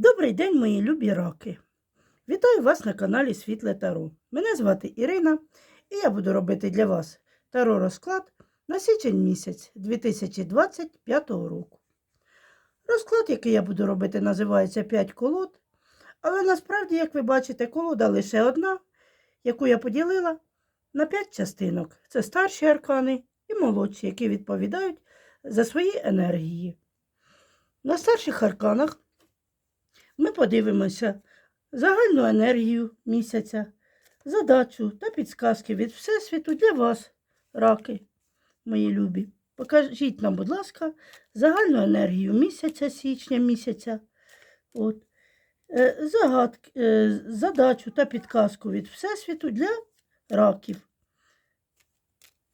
Добрий день, мої любі раки! Вітаю вас на каналі Світле Таро. Мене звати Ірина, і я буду робити для вас таро розклад на січень місяць 2025 року. Розклад, який я буду робити, називається 5 колод, але насправді, як ви бачите, колода лише одна, яку я поділила на 5 частинок. Це старші аркани і молодші, які відповідають за свої енергії. На старших арканах ми подивимося загальну енергію місяця, задачу та підсказки від Всесвіту для вас, раки, мої любі. Покажіть нам, будь ласка, загальну енергію місяця, січня місяця. От. Е, Загадки, е, задачу та підказку від Всесвіту для раків.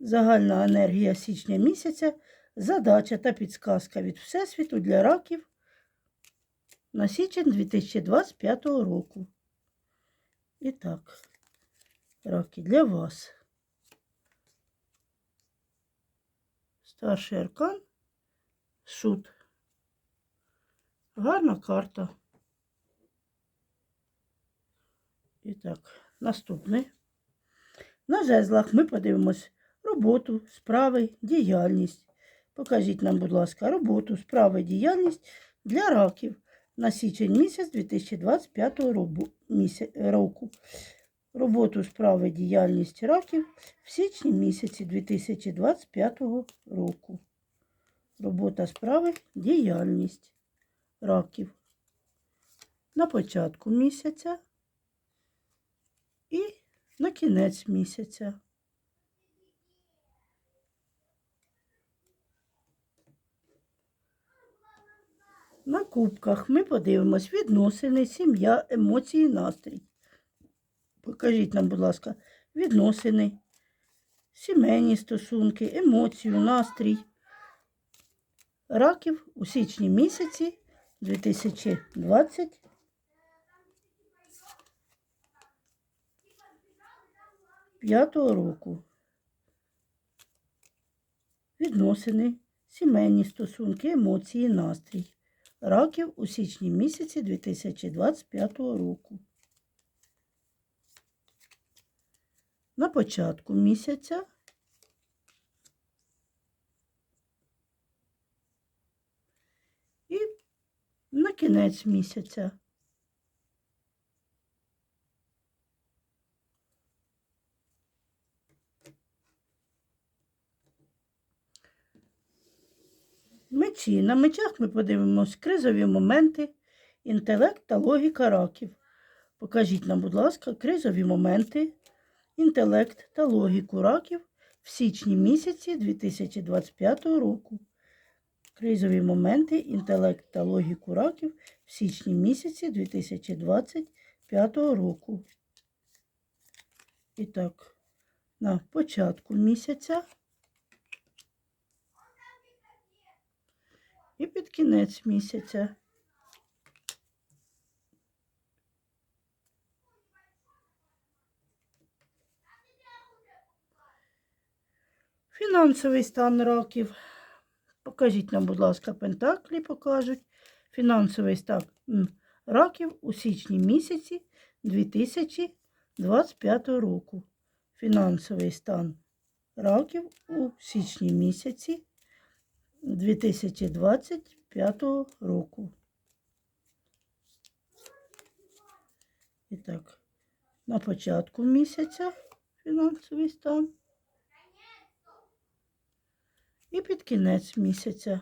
Загальна енергія січня місяця, задача та підсказка від Всесвіту для раків на січень 2025 року. І так, раки для вас. Старший аркан. Шут. Гарна карта. І так, наступний. На жезлах ми подивимось роботу, справи, діяльність. Покажіть нам, будь ласка, роботу, справи, діяльність для раків на січень місяць 2025 року. Роботу справи діяльність раків в січні місяці 2025 року. Робота справи діяльність раків на початку місяця і на кінець місяця. На кубках ми подивимось відносини, сім'я, емоції, настрій. Покажіть нам, будь ласка, відносини, сімейні стосунки, емоцію, настрій. Раків у січні місяці 2020. П'ятого року. Відносини, сімейні стосунки, емоції, настрій раків у січні місяці 2025 року. На початку місяця і на кінець місяця. Мечі. На мечах ми подивимось кризові моменти, інтелект та логіка раків. Покажіть нам, будь ласка, кризові моменти, інтелект та логіку раків в січні місяці 2025 року. Кризові моменти, інтелект та логіку раків в січні місяці 2025 року. І так, на початку місяця. І під кінець місяця. Фінансовий стан раків. Покажіть нам, будь ласка, пентаклі покажуть. Фінансовий стан раків у січні місяці 2025 року. Фінансовий стан раків у січні місяці 2025 року. І так, на початку місяця фінансовий стан. І під кінець місяця.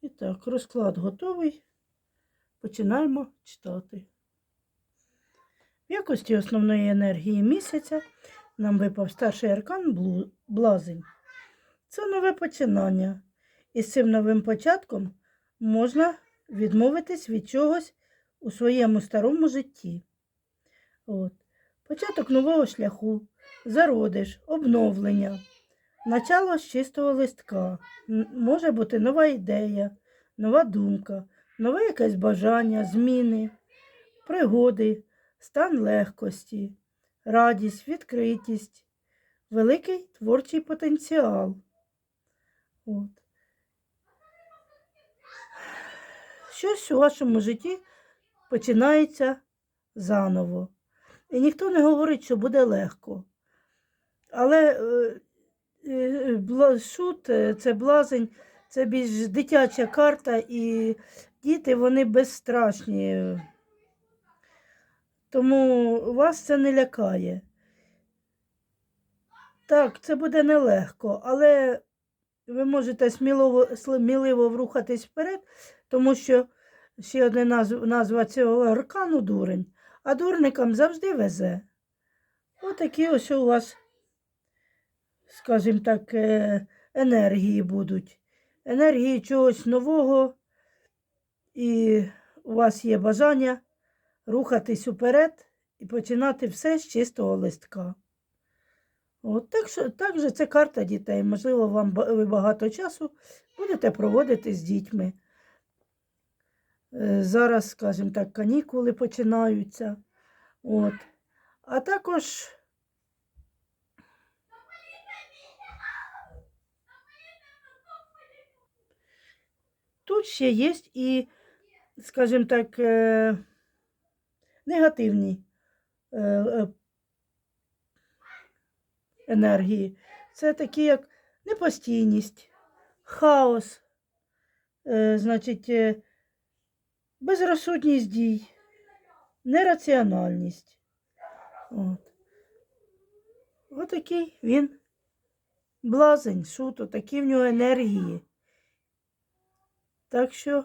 І так, розклад готовий. Починаємо читати. В якості основної енергії місяця нам випав старший аркан Блазень. Це нове починання. І з цим новим початком можна відмовитись від чогось у своєму старому житті. От. Початок нового шляху, зародиш, обновлення, начало з чистого листка. Може бути нова ідея, нова думка, нове якесь бажання, зміни, пригоди, стан легкості радість, відкритість, великий творчий потенціал. От. Щось у вашому житті починається заново. І ніхто не говорить, що буде легко. Але е, е, шут е, це блазень, це більш дитяча карта, і діти вони безстрашні. Тому вас це не лякає. Так, це буде нелегко, але ви можете сміливо, сміливо врухатись вперед, тому що ще одна назва, цього аркану дурень, а дурникам завжди везе. Отакі ось у вас, скажімо так, е, енергії будуть. Енергії чогось нового, і у вас є бажання рухатись уперед і починати все з чистого листка. От, так, що, так же це карта дітей. Можливо, вам ви багато часу будете проводити з дітьми. Е, Зараз, скажімо так, канікули починаються. От. А також тут ще є і, скажімо так, е, негативні е, е, енергії. Це такі, як непостійність, хаос, е, значить, безрозсудність дій, нераціональність. От. Отакий він блазень, шуто, такі в нього енергії. Так що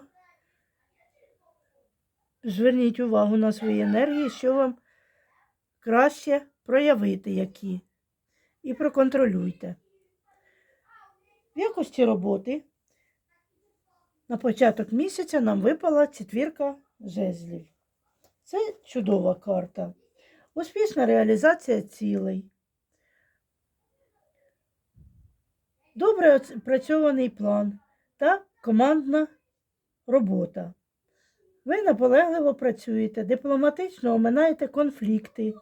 зверніть увагу на свої енергії, що вам краще проявити які. І проконтролюйте. В якості роботи на початок місяця нам випала четвірка жезлів. Це чудова карта. Успішна реалізація цілей. Добре опрацьований план та командна робота. Ви наполегливо працюєте, дипломатично оминаєте конфлікти,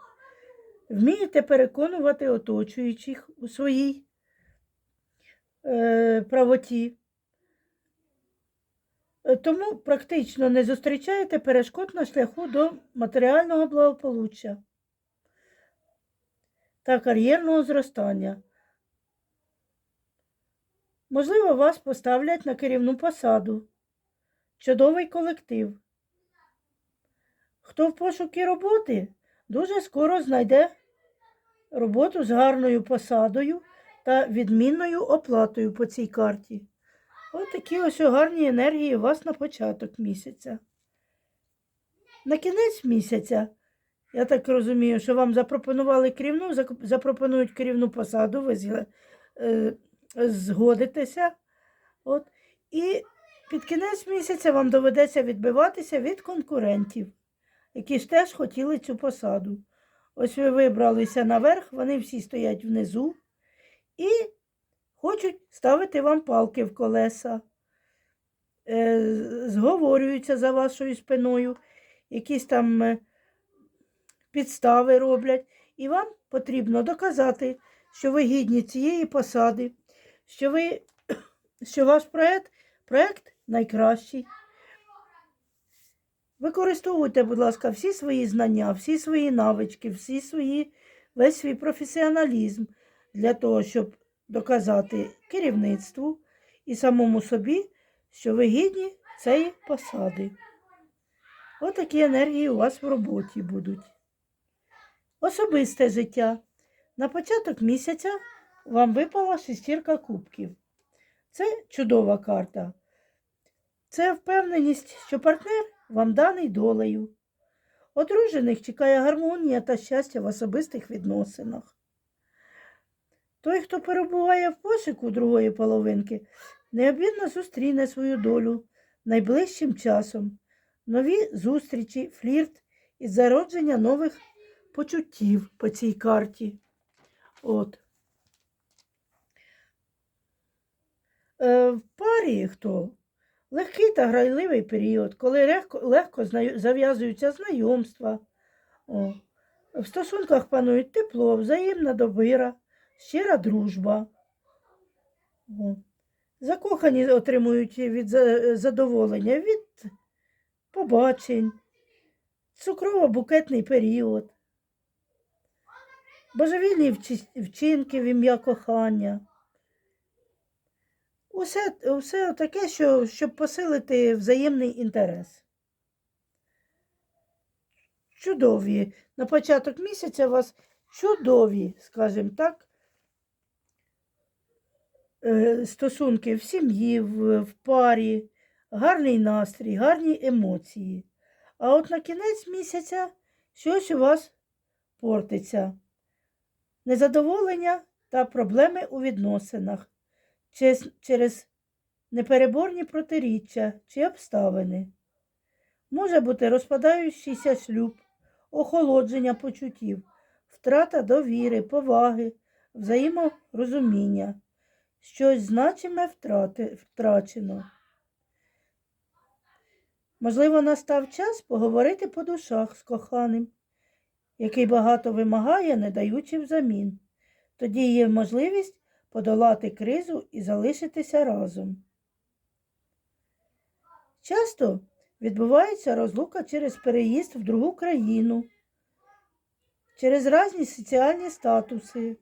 вмієте переконувати оточуючих у своїй е, правоті. Е, Тому практично не зустрічаєте перешкод на шляху до матеріального благополуччя та кар'єрного зростання. Можливо, вас поставлять на керівну посаду. Чудовий колектив. Хто в пошукі роботи, дуже скоро знайде роботу з гарною посадою та відмінною оплатою по цій карті. Ось такі ось гарні енергії у вас на початок місяця. На кінець місяця, я так розумію, що вам запропонували керівну, запропонують керівну посаду, ви е, згодитеся. От. І під кінець місяця вам доведеться відбиватися від конкурентів, які ж теж хотіли цю посаду. Ось ви вибралися наверх, вони всі стоять внизу і хочуть ставити вам палки в колеса, е, зговорюються за вашою спиною, якісь там е, підстави роблять. І вам потрібно доказати, що ви гідні цієї посади, що, ви, що ваш проект, проект найкращий. Використовуйте, будь ласка, всі свої знання, всі свої навички, всі свої, весь свій професіоналізм для того, щоб доказати керівництву і самому собі, що ви гідні цієї посади. Отакі енергії у вас в роботі будуть. Особисте життя. На початок місяця вам випала шестірка кубків. Це чудова карта. Це впевненість, що партнер вам даний долею. Одружених чекає гармонія та щастя в особистих відносинах. Той, хто перебуває в пошуку другої половинки, необмінно зустріне свою долю найближчим часом. Нові зустрічі, флірт і зародження нових почуттів по цій карті. От. Е, в парі хто? Легкий та грайливий період, коли легко, легко зав'язуються знайомства. О. В стосунках панують тепло, взаємна довіра, щира дружба. О. Закохані отримують від задоволення від побачень, цукрово-букетний період, божевільні вчинки в ім'я кохання. Усе, усе таке, що, щоб посилити взаємний інтерес. Чудові. На початок місяця у вас чудові, скажімо так, е, стосунки в сім'ї, в, в парі, гарний настрій, гарні емоції. А от на кінець місяця щось у вас портиться. Незадоволення та проблеми у відносинах через, непереборні протиріччя чи обставини. Може бути розпадаючийся шлюб, охолодження почуттів, втрата довіри, поваги, взаєморозуміння. Щось значиме втрати, втрачено. Можливо, настав час поговорити по душах з коханим, який багато вимагає, не даючи взамін. Тоді є можливість подолати кризу і залишитися разом. Часто відбувається розлука через переїзд в другу країну, через різні соціальні статуси.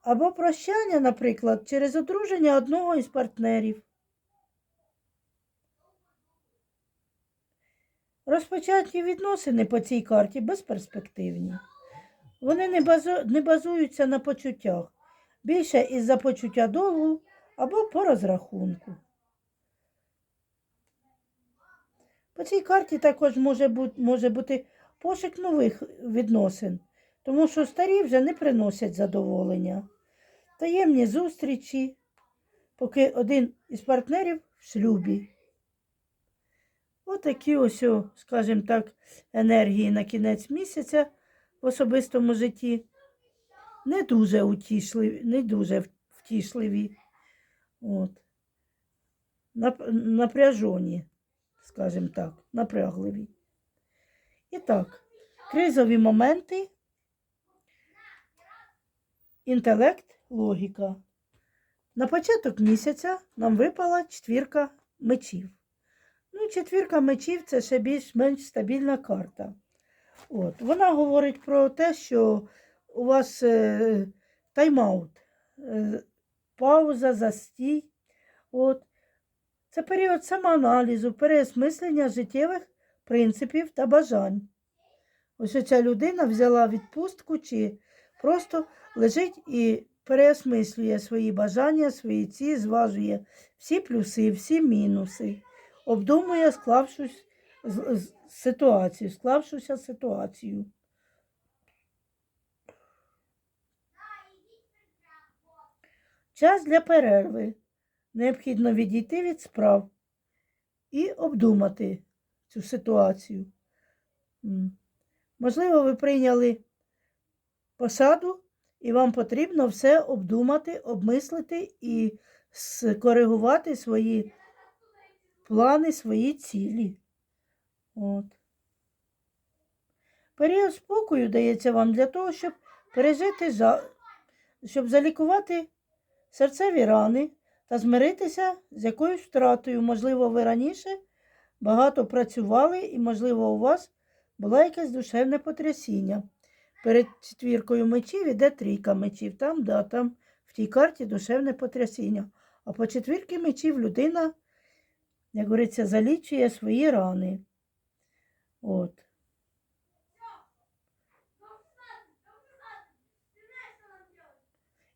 Або прощання, наприклад, через одруження одного із партнерів. Розпочаті відносини по цій карті безперспективні. Вони не, базу... не базуються на почуттях, більше із-за почуття долгу або по розрахунку. По цій карті також може бути, може бути пошук нових відносин, тому що старі вже не приносять задоволення. Таємні зустрічі, поки один із партнерів в шлюбі. Отакі ось, скажімо так, енергії на кінець місяця в особистому житті. Не дуже утішливі, не дуже втішливі. От. Напряжені, скажімо так, напрягливі. І так, кризові моменти, інтелект, логіка. На початок місяця нам випала четвірка мечів. Ну, четвірка мечів це ще більш-менш стабільна карта. От. Вона говорить про те, що у вас е, тайм-аут, е, пауза, застій. От. Це період самоаналізу, переосмислення життєвих принципів та бажань. Ось ця людина взяла відпустку чи просто лежить і переосмислює свої бажання, свої ці, зважує всі плюси, всі мінуси, обдумує з- ситуацію, склавшуся ситуацію. Час для перерви. Необхідно відійти від справ і обдумати цю ситуацію. Можливо, ви прийняли посаду, і вам потрібно все обдумати, обмислити і скоригувати свої плани, свої цілі. От. Період спокою дається вам для того, щоб пережити жа... щоб залікувати серцеві рани та змиритися з якоюсь втратою. Можливо, ви раніше багато працювали, і, можливо, у вас було якесь душевне потрясіння. Перед четвіркою мечів іде трійка мечів. Там, да, там в тій карті душевне потрясіння. А по четвірки мечів людина, як говориться, залічує свої рани. От.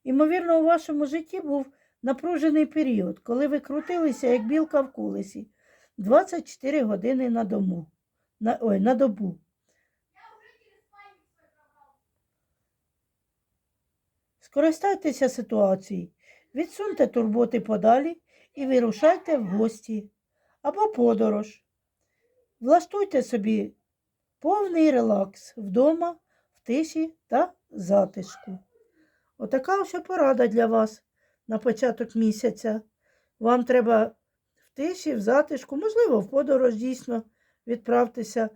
Імовірно, у вашому житті був напружений період, коли ви крутилися, як білка в колесі, 24 години на дому. На, ой, на добу. Скористайтеся ситуацією, відсуньте турботи подалі і вирушайте в гості або подорож. Влаштуйте собі повний релакс вдома, в тиші та затишку. Отака ось порада для вас на початок місяця. Вам треба в тиші, в затишку, можливо, в подорож дійсно відправтеся,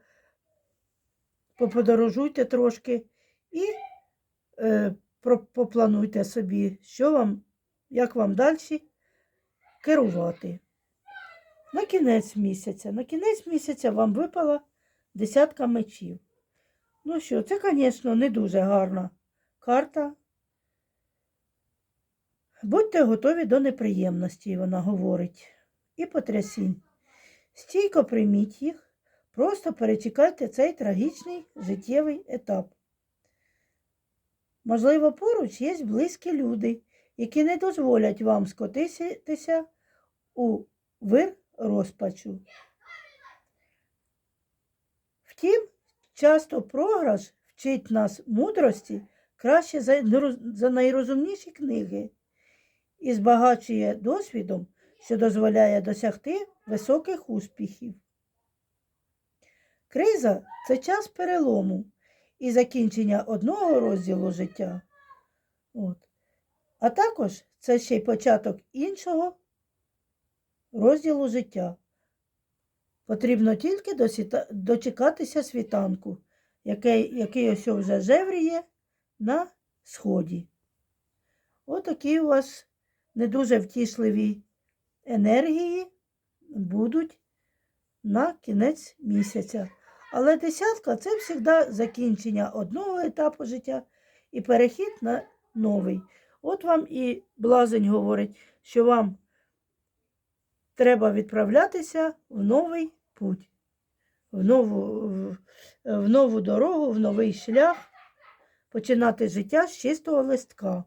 поподорожуйте трошки і е, поплануйте собі, що вам, як вам далі керувати. На кінець місяця. На кінець місяця вам випала десятка мечів. Ну що, це, звісно, не дуже гарна карта. Будьте готові до неприємностей, вона говорить, і потрясінь. Стійко прийміть їх, просто перечекайте цей трагічний життєвий етап. Можливо, поруч є близькі люди, які не дозволять вам скотитися у вир розпачу. Втім, часто програш вчить нас мудрості краще за, найрозумніші книги і збагачує досвідом, що дозволяє досягти високих успіхів. Криза це час перелому і закінчення одного розділу життя. От. А також це ще й початок іншого розділу життя. Потрібно тільки дочекатися світанку, який, який ось вже жевріє на сході. Отакі у вас не дуже втішливі енергії будуть на кінець місяця. Але десятка це завжди закінчення одного етапу життя і перехід на новий. От вам і блазень говорить, що вам треба відправлятися в новий путь, в нову, в, нову дорогу, в новий шлях, починати життя з чистого листка.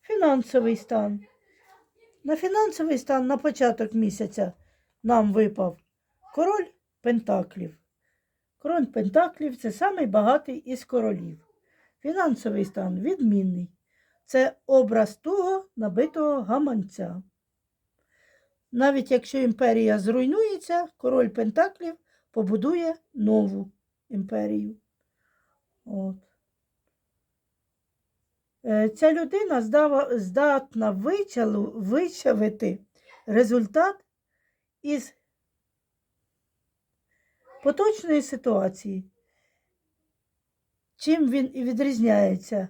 Фінансовий стан. На фінансовий стан на початок місяця нам випав король Пентаклів. Король Пентаклів це самий багатий із королів. Фінансовий стан відмінний. Це образ того набитого гаманця. Навіть якщо імперія зруйнується, король Пентаклів побудує нову імперію. От. Е, Ця людина здатна вичавити результат із поточної ситуації. Чим він і відрізняється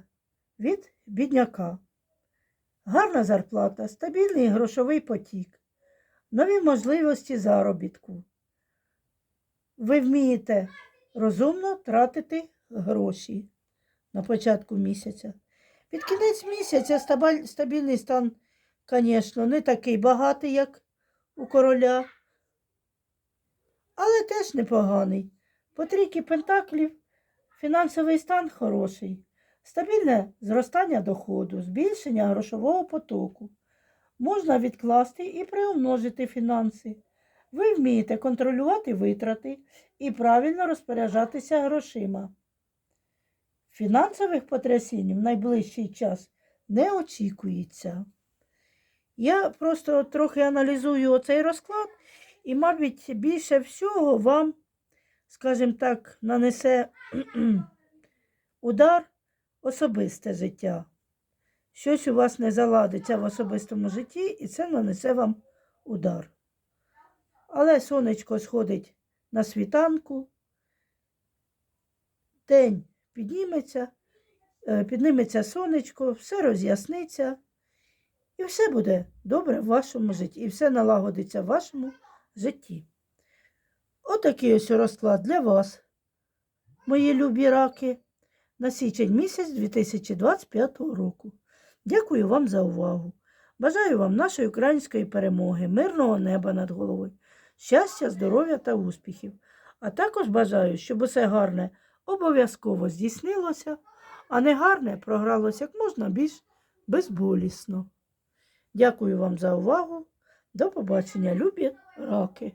від бідняка. Гарна зарплата, стабільний грошовий потік, нові можливості заробітку. Ви вмієте розумно тратити гроші на початку місяця. Під кінець місяця стабільний стан, звісно, не такий багатий, як у короля, але теж непоганий. По трійки пентаклів фінансовий стан хороший, стабільне зростання доходу, збільшення грошового потоку. Можна відкласти і приумножити фінанси. Ви вмієте контролювати витрати і правильно розпоряджатися грошима. Фінансових потрясінь в найближчий час не очікується. Я просто трохи аналізую оцей розклад, і, мабуть, більше всього вам, скажімо так, нанесе удар особисте життя. Щось у вас не заладиться в особистому житті, і це нанесе вам удар. Але сонечко сходить на світанку, день підніметься, е, підніметься сонечко, все роз'ясниться, і все буде добре в вашому житті, і все налагодиться в вашому житті. Отакий ось розклад для вас, мої любі раки, на січень місяць 2025 року. Дякую вам за увагу. Бажаю вам нашої української перемоги, мирного неба над головою, щастя, здоров'я та успіхів. А також бажаю, щоб усе гарне обов'язково здійснилося, а не гарне програлося як можна більш безболісно. Дякую вам за увагу. До побачення, любі раки!